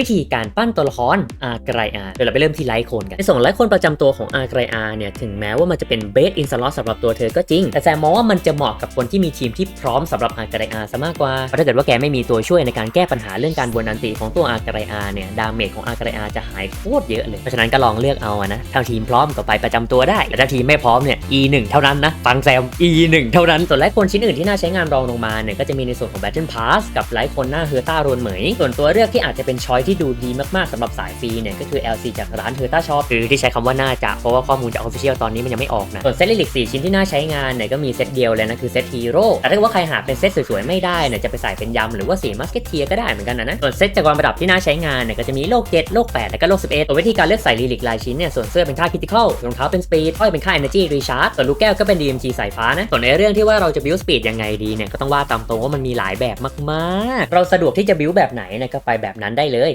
วิธีการปั้นตัวละครอาร์ไกรอาเดี๋ยวเราไปเริ่มที่ไลท์โคนกัน ในส่วนไลท์โคนประจำตัวของอาร์ไกรอาเนี่ย ถึงแม้ว่ามันจะเป็นเบสอินสล็อตสำหรับตัวเธอก็จริง แต่แซมมองว่ามันจะเหมาะกับคนที่มีทีมที่พร้อมสำหรับอาร์ไกรอาซะมากกว่า เพราะถ้าเกิดว่าแกไม่มีตัวช่วยในการแก้ปัญหาเรื่องการบนอันติของตัวอาร์ไกรอาเนี่ย ดาเมจของอาร์ไกรอาจะหายโคตรเยอะเลย เพราะฉะนั้นก็ลองเลือกเอานะ ถ้าทีมพร้อมก็ไปประจำตัวได้ แต่ถ้าทีมไม่พร้อมเนี่ย E 1 เท่านั้นนะ ฟังแซม E 1 เท่านั้น ส่วนไลท์โคนชิ้นอื่นที่น่าใช้งานรองลงมาเนี่ยก็จะมีในส่วนของ Battle Pass กับไลท์โคนหน้าเฮอต้ารวนเหมยส่วนตัวเลือกที่อาจจะเป็นช้อยที่ดูดีมากๆสำหรับสายฟรีเนี่ยก็คือ LC จากร้านเฮอร์ต้าช็อปคือที่ใช้คำว่าน่าจะเพราะว่าข้อมูลจาก Official ตอนนี้มันยังไม่ออกนะส่วนเซตลิลิก4ชิ้นที่น่าใช้งานเนี่ยก็มีเซตเดียวเลยนะคือเซตฮีโร่แต่ถ้าเกิดว่าใครหาเป็นเซตสวยๆไม่ได้เนี่ยจะไปใส่เป็นยำหรือว่าสีมัสเกตเทียก็ได้เหมือนกันนะนะส่วนเซตจักรวาลประดับที่น่าใช้งานเนี่ยก็จะมีโลก7โลก8และก็โลก11ส่วนวิธีการเลือกใส่ลิลิกลายชิ้นเนี่ยส่วนเสื้อเป็นค่า critical รองเท้าเป็น speed อ้อยเป็นค่า energy recharge ส่วนลูกแก้วก็เป็น DMG สายฟ้านะส่วนในเรื่องที่ว่าเราจะ build speed ยังไงดีเนี่ยก็ต้องว่าตามตรงว่ามันมีหลายแบบมากๆ เราสะดวกที่จะ build แบบไหนเนี่ยก็ไปแบบนั้นได้เลย